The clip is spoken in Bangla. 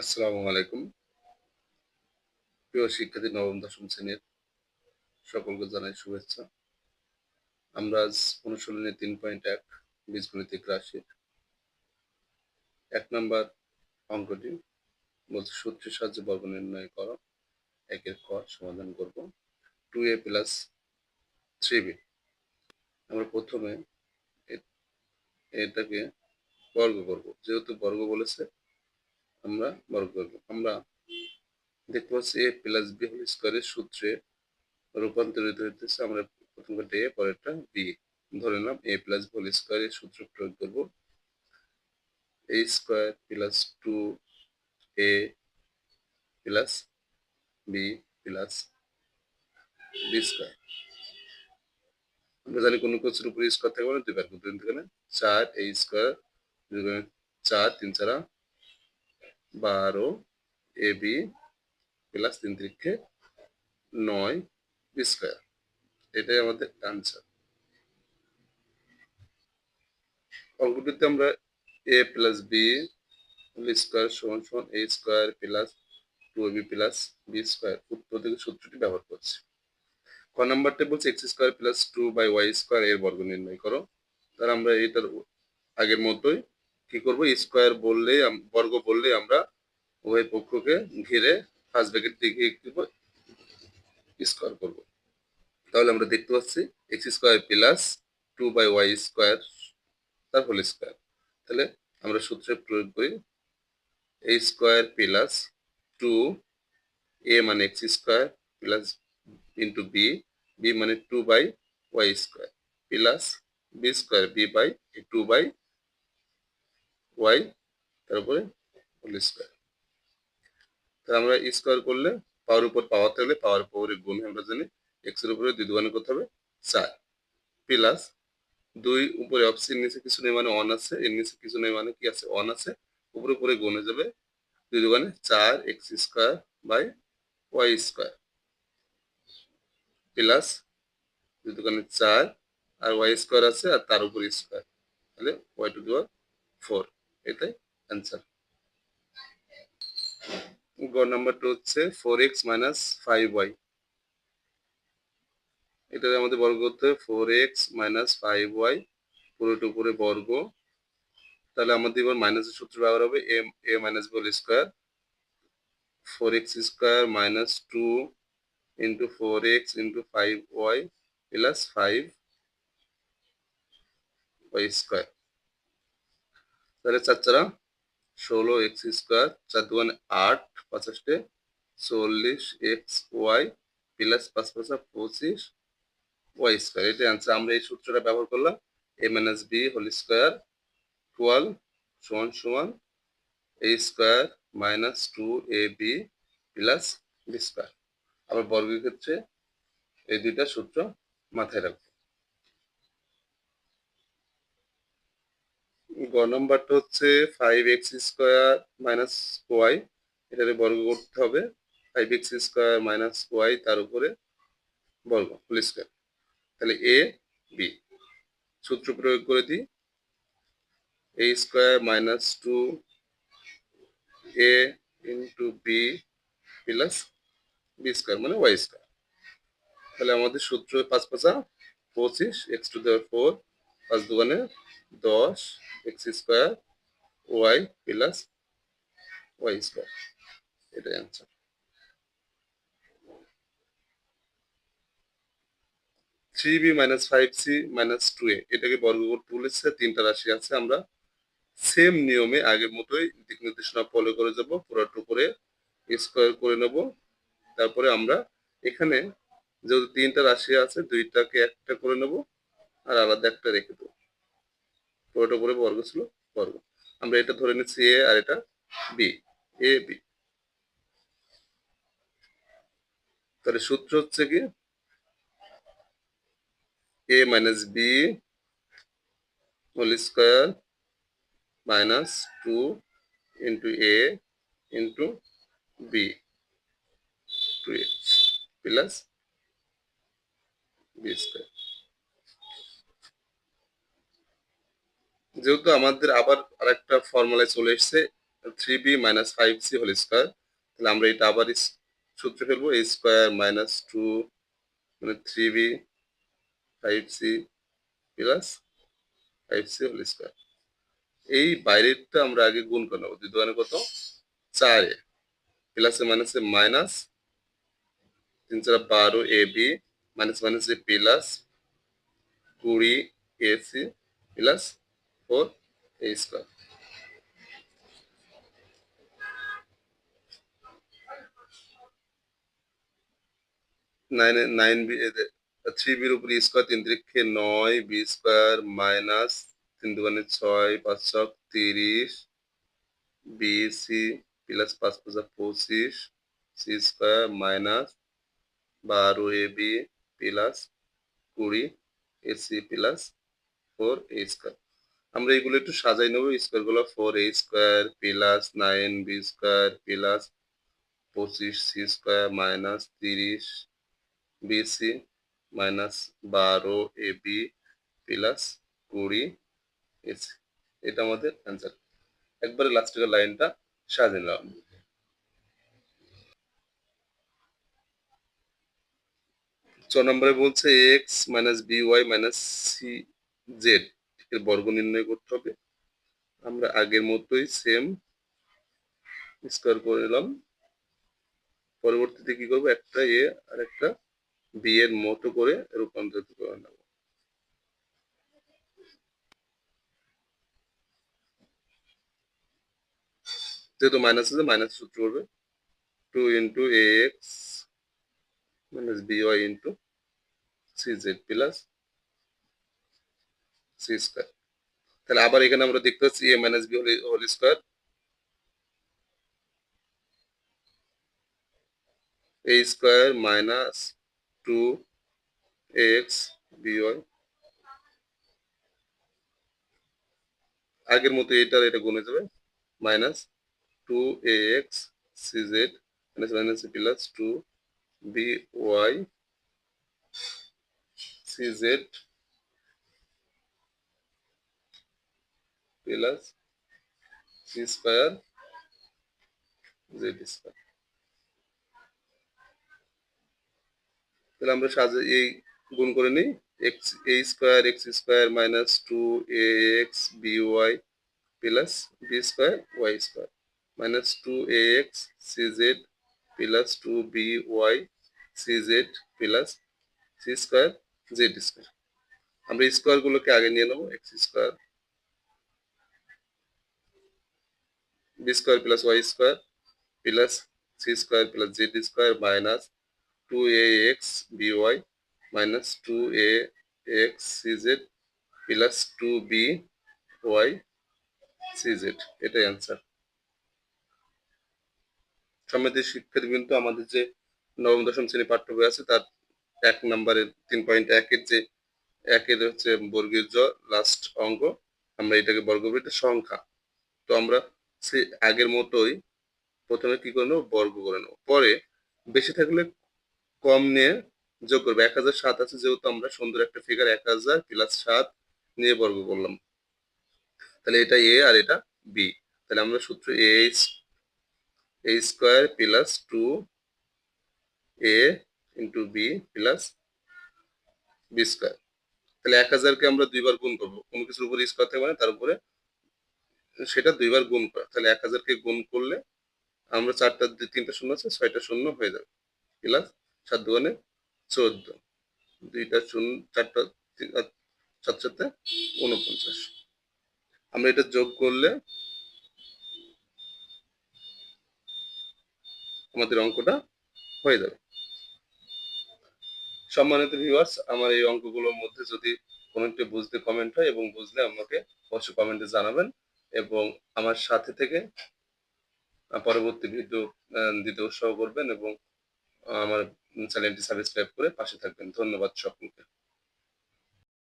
আসসালামু আলাইকুম। প্রিয় শিক্ষার্থী, নবম, দশম শ্রেণির সকলকে জানাই শুভেচ্ছা। আমরা আজ অনুশীলনে তিন পয়েন্ট এক, বীজগণিতিক রাশির এক নম্বর অঙ্কটি বলছে, সূত্রের সাহায্যে বর্গ নির্ণয় করো, একের ক সমাধান করব। Two A plus three B. আমরা প্রথমে এটাকে বর্গ করব। যেহেতু বর্গ বলেছে আমরা বর্গ করব। আমরা দেখতে পাচ্ছি এ প্লাস বি হোল স্কোয়ারের সূত্রে রূপান্তরিত হইতেছে। আমরা প্রথম এ পরেরটা বি ধরে নিলাম এ প্লাস হোল স্কোয়ারের সূত্র প্রয়োগ করব। A square plus two A plus B plus B square আমরা জানি কোনো কিছুর উপরে স্কোয়ার থাকবে না দুইবার করতে এখানে চার এ স্কোয়ার চার, তিন চারা বারো, এ বি প্লাস তিন তিরিখে নয় বি স্কোয়ার। এটাই আমাদের আনসার অঙ্কটিতে আমরা এ প্লাস বি স্কোয়ার সমান সমান A square plus two B plus B square. উত্তর থেকে সূত্রটি ব্যবহার করছি। ক নাম্বারটা বলছে X square plus two by Y square এর বর্গ নির্ণয় করো। তার আমরা এটার আগের মতোই কি করব? স্কোয়ার বললেই বর্গ বললেই আমরা উভয় পক্ষকে ঘিরে ফার্স্ট ব্র্যাকেট দিকে স্কোয়ার করব। তাহলে আমরা দেখতে পাচ্ছি X square plus two by Y square, তার হোল স্কোয়ার। তাহলে আমরা সূত্রে প্রয়োগ করি A square plus two A মানে X square plus into B B মানে two by Y square plus B square B by two by Y তারপরে হোল স্কোয়ার। তাহলে আমরা স্কোয়ার করলে পাওয়ার উপর পাওয়ার থাকলে পাওয়ার পাওয়ারে গুণ আমরা জানি এক্সের উপরে দুই দুগানে করতে হবে চার। প্লাস দুই উপরে অপশন নিচে কিছু নেই মানে অন আছে, এর নিচে কিছু নেই মানে কি আছে? অন আছে, উপরে উপরে গুণে যাবে দুই দুগানে চার X square by Y square. Plus দুই দুগানে চার আর ওয়াই স্কোয়ার আছে আর তার উপরে স্কোয়ার। তাহলে ওয়াই টু দেওয়ার ফোর এটাই অ্যান্সার গ নাম্বারটা হচ্ছে four X minus five Y এটা আমাদের বর্গ করতে হবে four X minus five Y পুরোটা উপরে বর্গ। তাহলে আমাদের এবার মাইনাসের সূত্র ব্যবহার হবে M A minus ball square four X square minus two into four X into five Y plus five Y square তাহলে চার চারা, ষোলো এক্স স্কোয়ার, চার দুগানে আট পঁচাশটে চল্লিশ এক্স ওয়াই, প্লাস পাঁচ পাঁচা পঁচিশ ওয়াই স্কোয়ার। এটা আনসার আমরা এই সূত্রটা ব্যবহার করলাম, A minus B whole square twelve সমান সমান A square minus two A B plus B square আবার বর্গের ক্ষেত্রে এই দুইটা সূত্র মাথায় রাখব। গ নম্বরটা হচ্ছে five X square minus Y এটাকে বর্গ করতে হবে। Five X square minus Y তার উপরে বর্গ হোল স্কোয়ার তাহলে এ বি সূত্র প্রয়োগ করে দিই। A square minus two A into B plus B square মানে ওয়াই স্কোয়ার তাহলে আমাদের সূত্র পাঁচ পাঁচা পঁচিশ এক্স টু দেওয়ার ফোর পাঁচ দোকানে দশ X square Y plus Y square এটাই answer three B minus five C minus two A এটাকে বর্গ করতে বলেছে তিনটা রাশি আছে আমরা। সেম নিয়মে আগের মতোই দিক নির্দেশনা ফলো করে যাব পুরোটা করে স্কোয়ার করে নেব। তারপরে আমরা এখানে যেহেতু তিনটা রাশি আছে, দুইটাকে একটা করে নেব, আর আলাদা একটা রেখে দেবো। পুরোটা উপরে বর্গ ছিল বর্গ। আমরা এটা ধরে নিচ্ছি এ আর এটা বি এ বি তাহলে সূত্র হচ্ছে কি? A minus B whole square minus two into A into B two H plus B square যেহেতু আমাদের আবার আরেকটা ফর্মুলায় চলে এসছে three B minus five C whole square তাহলে আমরা এটা আবার সূত্রে ফেলব এ স্কোয়ার মাইনাস টু মানে three B five C plus five C whole square এই বাইরেরটা আমরা আগে গুণ করে নেব, দুই দোকানে কত? চারে প্লাসে মাইনাসে মাইনাস তিন চার বারো এ বি মাইনাস মাইনাসে প্লাস কুড়ি A C plus four A square nine nine B three বির উপর স্কোয়ার তিন তিরিক্ষে নয় বি স্কোয়ার মাইনাস তিন দুগানে ছয়, পাঁচ ছক তিরিশ বি সি প্লাস পাঁচ পাঁচ পঁচিশ সি স্কোয়ার মাইনাস বারো এ বি প্লাস কুড়ি A C plus four A square আমরা এগুলো একটু সাজাই নেব। স্কোয়ারগুলো four A square plus nine B square plus পঁচিশ সি স্কোয়ার মাইনাস তিরিশ বিসি মাইনাস বারো এ বি প্লাস কুড়ি এসি এটা আমাদের অ্যান্সার একবারে লাস্টের লাইনটা সাজিয়ে নিলাম ছ নম্বরে বলছে X minus B Y minus C Z এর বর্গ নির্ণয় করতে হবে। আমরা আগের মতোই সেম স্কোয়ার করে নিলাম। পরবর্তীতে কি করব? একটা এ আর একটা বি এর মতো করে রূপান্তরিত করে নেব। যেহেতু মাইনাস আছে মাইনাস সূত্র করবে। Two into A X minus B Y into C Z plus C square তাহলে আবার এখানে আমরা দেখতে পাচ্ছি A minus B whole square A square minus two X আগের মতো এটার এটা গুণে যাবে। Minus two X C Z minus minus plus two B Y C Z plus C square Z square তাহলে আমরা সাজে এই গুণ করে নিই। X A square X square minus two A X B Y plus B square Y square minus two A X C Z plus two B Y C Z plus C square Z square আমরা স্কোয়ারগুলোকে আগে নিয়ে নেব। X square B square plus Y square plus C square plus Z square minus two A X B Y minus two A X C Z plus two B Y C Z এটাই অ্যান্সার সমিতি শিক্ষার্থী কিন্তু আমাদের যে নবম দশম শ্রেণি পাঠ্য বই আছে তার এক নম্বরের তিন পয়েন্ট একের যে একের হচ্ছে বর্গীয় জ লাস্ট অঙ্ক আমরা এটাকে বর্গ বলি, এটা সংখ্যা। তো আমরা আগের মতোই প্রথমে কি করে নেব? বর্গ করে নেব। পরে বেশি থাকলে কম নিয়ে যোগ করব। এক হাজার সাত আছে যেহেতু আমরা সুন্দর একটা ফিগার এক হাজার প্লাস সাত নিয়ে বর্গ করলাম। তাহলে এটা এ আর এটা বি তাহলে আমরা সূত্র এ A square plus two A into B plus B square তাহলে এক হাজারকে আমরা দুইবার গুণ করব। কোনো কিছুর উপরে স্কোয়ার থাকবে না, তার উপরে সেটা দুইবার গুণ করা। তাহলে এক হাজারকে গুণ করলে আমরা চারটা তিনটা শূন্য আছে, ছয়টা শূন্য হয়ে যাবে। প্লাস সাত দুগুণে চোদ্দ। দুইটা শূন্য, চারটা সাত সাথে উনপঞ্চাশ আমরা এটা যোগ করলে আমাদের অঙ্কটা হয়ে যাবে। সম্মানিত ভিউয়ার্স আমার এই অঙ্কগুলোর মধ্যে যদি কোনো একটা বুঝতে কমেন্ট হয় এবং বুঝলে আমাকে অবশ্যই কমেন্টে জানাবেন। এবং আমার সাথে থেকে পরবর্তী ভিডিও দিতে উৎসাহ করবেন এবং আমার চ্যানেলটি সাবস্ক্রাইব করে পাশে থাকবেন। ধন্যবাদ সকলকে।